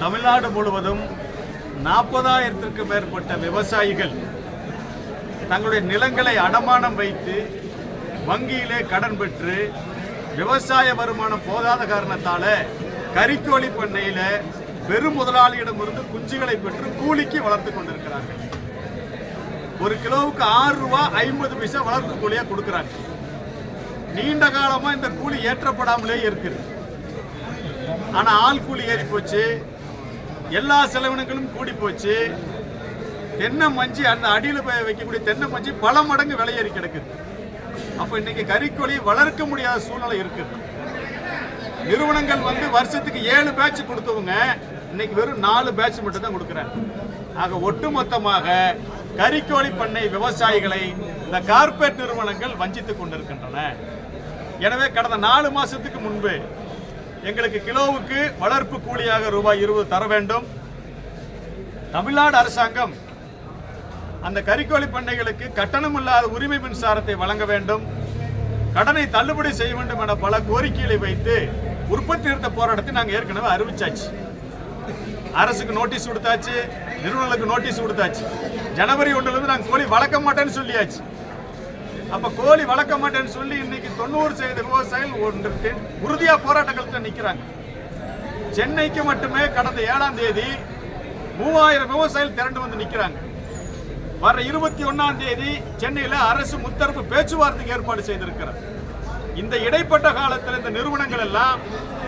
தமிழ்நாடு முழுவதும் நாற்பதாயிரத்திற்கு மேற்பட்ட விவசாயிகள் தங்களுடைய நிலங்களை அடமானம் வைத்து வங்கியிலே கடன் பெற்று விவசாய வருமானம் போதாத காரணத்தால கறிக்கோழி பண்ணையில பெரும் முதலாளியிடமிருந்து குஞ்சுகளை பெற்று கூலிக்கு வளர்த்து கொண்டிருக்கிறார்கள். ஒரு கிலோவுக்கு ஆறு ரூபா ஐம்பது பைசா வளர்ப்பு கூலியா கொடுக்குறாங்க. நீண்ட காலமா இந்த கூலி ஏற்றப்படாமலே இருக்குது. ஆனா ஆள் கூலி ஏறி போச்சு எல்லா செலவினங்களும் கூடி போச்சு. தென்னை மஞ்சி அந்த அடியில் போய் வைக்கக்கூடிய தென்னை மஞ்சி பல மடங்கு விலையேறி கிடக்குது. அப்போ இன்னைக்கு கறிக்கோழி வளர்க்க முடியாத சூழ்நிலை இருக்குது. நிறுவனங்கள் வந்து வருஷத்துக்கு ஏழு பேட்ச் கொடுத்தவங்க இன்னைக்கு வெறும் நாலு பேட்ச் மட்டும் தான் கொடுக்குறாங்க. ஆக ஒட்டுமொத்தமாக கறிக்கோழி பண்ணை விவசாயிகளை இந்த கார்ப்பரேட் நிறுவனங்கள் வஞ்சித்து கொண்டிருக்கின்றன. எனவே கடந்த நாலு மாசத்துக்கு முன்பு எங்களுக்கு கிலோவுக்கு வளர்ப்பு கூலியாக ரூபாய் இருபது தர வேண்டும். தமிழ்நாடு அரசாங்கம் அந்த கறிக்கோழி பண்ணைகளுக்கு கட்டணம் இல்லாத உரிமை மின்சாரத்தை வழங்க வேண்டும். கடனை தள்ளுபடி செய்ய வேண்டும் என பல கோரிக்கைகளை வைத்து உற்பத்தி நிறுத்த போராட்டத்தை நாங்கள் ஏற்கனவே அறிவிச்சாச்சு. அரசுக்கு நோட்டீஸ் கொடுத்தாச்சு நிறுவனங்களுக்கு நோட்டீஸ் கொடுத்தாச்சு. ஜனவரி ஒன்றுலேருந்து நாங்கள் கோழி வளர்க்க மாட்டேன்னு சொல்லியாச்சு. அப்ப கோழி வளர்க்க மாட்டேன்னு சொல்லி இன்னைக்கு தொண்ணூறு சதவீத விவசாயிகள் ஒன்று உறுதியா போராட்டங்கள்ட்ட நிக்கிறாங்க. சென்னைக்கு மட்டுமே கடந்த ஏழாம் தேதி மூவாயிரம் விவசாயிகள் திரண்டு வந்து நிக்கிறாங்க. வர இருபத்தி ஒன்னாம் தேதி சென்னையில அரசு முத்தரப்பு பேச்சுவார்த்தைக்கு ஏற்பாடு செய்திருக்கிறார் இந்த இடைப்பட்ட காலத்தில் இந்த நிறுவனங்கள் எல்லாம்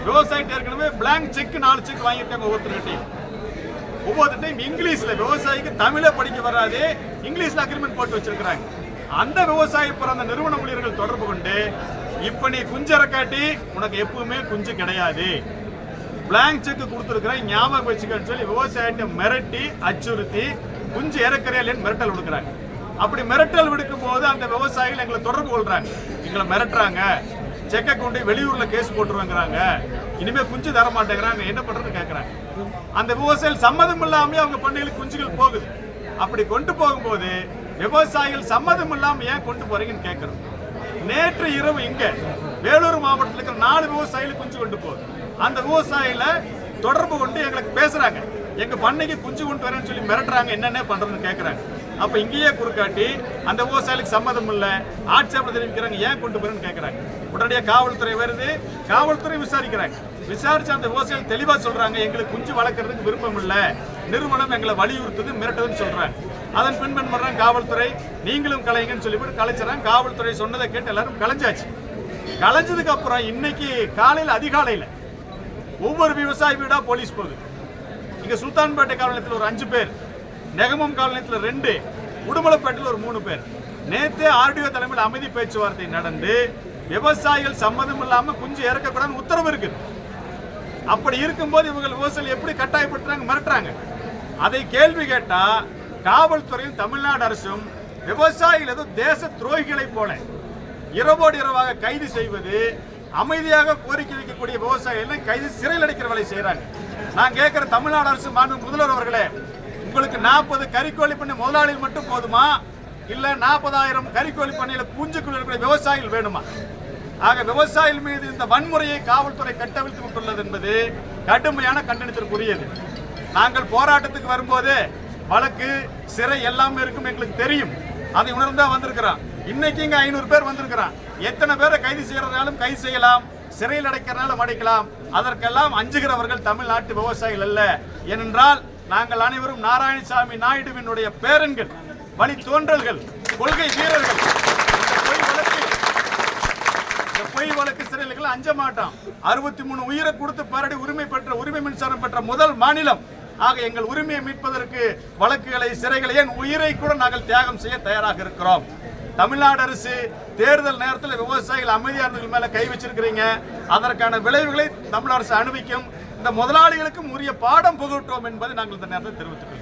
விவசாயிட்ட ஏற்கனவே பிளாங்க் செக் நாலு செக் வாங்கியிருக்காங்க ஒவ்வொருத்தர்கிட்டையும். ஒவ்வொருத்தையும் இங்கிலீஷ்ல விவசாயிக்கு தமிழை படிக்க வராது இங்கிலீஷ்ல அக்ரிமெண்ட் போட்டு வச்சிருக்கிறாங்க. அந்த விவசாயி பிறந்த நிறுவன ஊழியர்கள் தொடர்பு கொண்டு இப்ப நீ குஞ்சரை காட்டி உனக்கு எப்பவுமே குஞ்சு கிடையாது. பிளாங்க் செக் கொடுத்துருக்குறேன் ஞாபகம் வச்சுக்கன்னு சொல்லி விவசாயிட்ட மிரட்டி அச்சுறுத்தி குஞ்சு இறக்குறியா மிரட்டல் விடுக்கிறாங்க. அப்படி மிரட்டல் விடுக்கும் போது அந்த விவசாயிகள் எங்களை தொடர்பு கொள்றாங்க. எங்களை மிரட்டுறாங்க. செக்கை கொண்டு வெளியூர்ல கேஸ் போட்டுருவாங்கிறாங்க. இனிமே குஞ்சு தர மாட்டேங்கிறாங்க. என்ன பண்றதுன்னு கேட்கறாங்க அந்த விவசாயிகள் சம்மதம் இல்லாமல் அவங்க பண்ணைகளுக்கு குஞ்சுகள் போகுது. அப்படி கொண்டு போகும்போது விவசாயிகள் சம்மதம் இல்லாமல் ஏன் கொண்டு போறீங்கன்னு கேட்கறோம் நேற்று இரவு இங்க வேலூர் மாவட்டத்தில் இருக்கிற நாலு விவசாயிகள் குஞ்சு கொண்டு போகுது. அந்த விவசாயில தொடர்பு கொண்டு எங்களுக்கு பேசுறாங்க. எங்க பண்ணைக்கு குஞ்சு கொண்டு வரேன்னு சொல்லி மிரட்டுறாங்க என்னென்ன பண்றதுன்னு கேட்கறாங்க அப்ப இங்கேயே குறுக்காட்டி அந்த விவசாயிகளுக்கு சம்மதம் இல்லை ஆட்சேபம் தெரிவிக்கிறாங்க ஏன் கொண்டு போறேன்னு கேட்கறாங்க உடனடியாக காவல்துறை வருது காவல்துறை விசாரிக்கிறாங்க. விசாரிச்சு அந்த விவசாயிகள் தெளிவா சொல்றாங்க எங்களுக்கு குஞ்சு வளர்க்கறதுக்கு விருப்பம் இல்லை நிறுவனம் எங்களை வலியுறுத்துது மிரட்டுதுன்னு சொல்றாங்க. அதன் பின்பன் என்ன காவல்துறை. நீங்களும் கலைங்கன்னு சொல்லிவிட்டு கலைச்சறாங்க காவல்துறை சொன்னதை கேட்டு எல்லாரும் கலைஞ்சாச்சு. கலைஞ்சதுக்கு அப்புறம் இன்னைக்கு காலையில் அதிகாலையில் ஒவ்வொரு விவசாயி வீடாக போலீஸ் போகுது. இங்கே சுல்தான்பேட்டை காலனியத்தில் ஒரு அஞ்சு பேர் நெகமம் காலனியத்தில் ரெண்டு உடுமலைப்பேட்டையில் ஒரு மூணு பேர். நேற்று ஆர்டிஓ தலைமையில் அமைதி பேச்சுவார்த்தை நடந்து விவசாயிகள் சம்மதம் இல்லாமல் குஞ்சு இறக்கக்கூடாதுன்னு உத்தரவு இருக்குது. அப்படி இருக்கும்போது இவங்க விவசாயிகள் எப்படி கட்டாயப்படுத்துறாங்க மிரட்டுறாங்க? அதை கேள்வி கேட்டால் காவல்துறையும் தமிழ்நாடு அரசும் விவசாயிகள் ஏதோ தேச துரோகிகளை போல இரவோடு இரவாக கைது செய்வது அமைதியாக கோரிக்கை வைக்கக்கூடிய விவசாயிகளை கைது சிறையில் அடைக்கிற வேலை செய்கிறாங்க நான் கேட்குற தமிழ்நாடு அரசு மாநில முதல்வர் அவர்களே உங்களுக்கு நாற்பது கறிக்கோழி பண்ணை முதலாளிகள் மட்டும் போதுமா? இல்லை நாற்பதாயிரம் கறிக்கோழி பண்ணையில் குஞ்சுக்குள் இருக்கக்கூடிய விவசாயிகள் வேணுமா? ஆக விவசாயிகள் மீது இந்த வன்முறையை காவல்துறை கட்டவிழ்த்து விட்டுள்ளது என்பது கடுமையான கண்டனத்திற்குரியது. நாங்கள் போராட்டத்துக்கு வரும்போது வழக்கு சிறை எல்லாமே இருக்கும் எங்களுக்கு தெரியும். அதை உணர்ந்தா வந்திருக்கிறான். இன்னைக்கு இங்க ஐநூறு பேர் வந்திருக்கிறான். எத்தனை பேரை கைது செய்யறதுனாலும் கைது செய்யலாம் சிறையில் அடைக்கிறனாலும் அடைக்கலாம் அதற்கெல்லாம் அஞ்சுகிறவர்கள் தமிழ்நாட்டு விவசாயிகள் அல்ல. ஏனென்றால் நாங்கள் அனைவரும் நாராயணசாமி நாயுடுவினுடைய பேரன்கள் வழி தோன்றல்கள் கொள்கை வீரர்கள். பொய் வழக்கு சிறையில் அஞ்ச மாட்டான். அறுபத்தி மூணு உயிரை கொடுத்து பரடி உரிமை பெற்ற உரிமை மின்சாரம் பெற்ற முதல் மாநிலம் ஆக எங்கள் உரிமையை மீட்பதற்கு வழக்குகளை சிறைகளை ஏன் உயிரை கூட நாங்கள் தியாகம் செய்ய தயாராக இருக்கிறோம்? தமிழ்நாடு அரசு தேர்தல் நேரத்தில் விவசாயிகள் அமைதியாளர்கள் மேல கை வச்சிருக்கிறீங்க. அதற்கான விளைவுகளை தமிழ் அரசு அனுபவிக்கும். இந்த முதலாளிகளுக்கும் உரிய பாடம் புகட்டோம் என்பதை நாங்கள் இந்த நேரத்தில் தெரிவித்துக்கிறோம்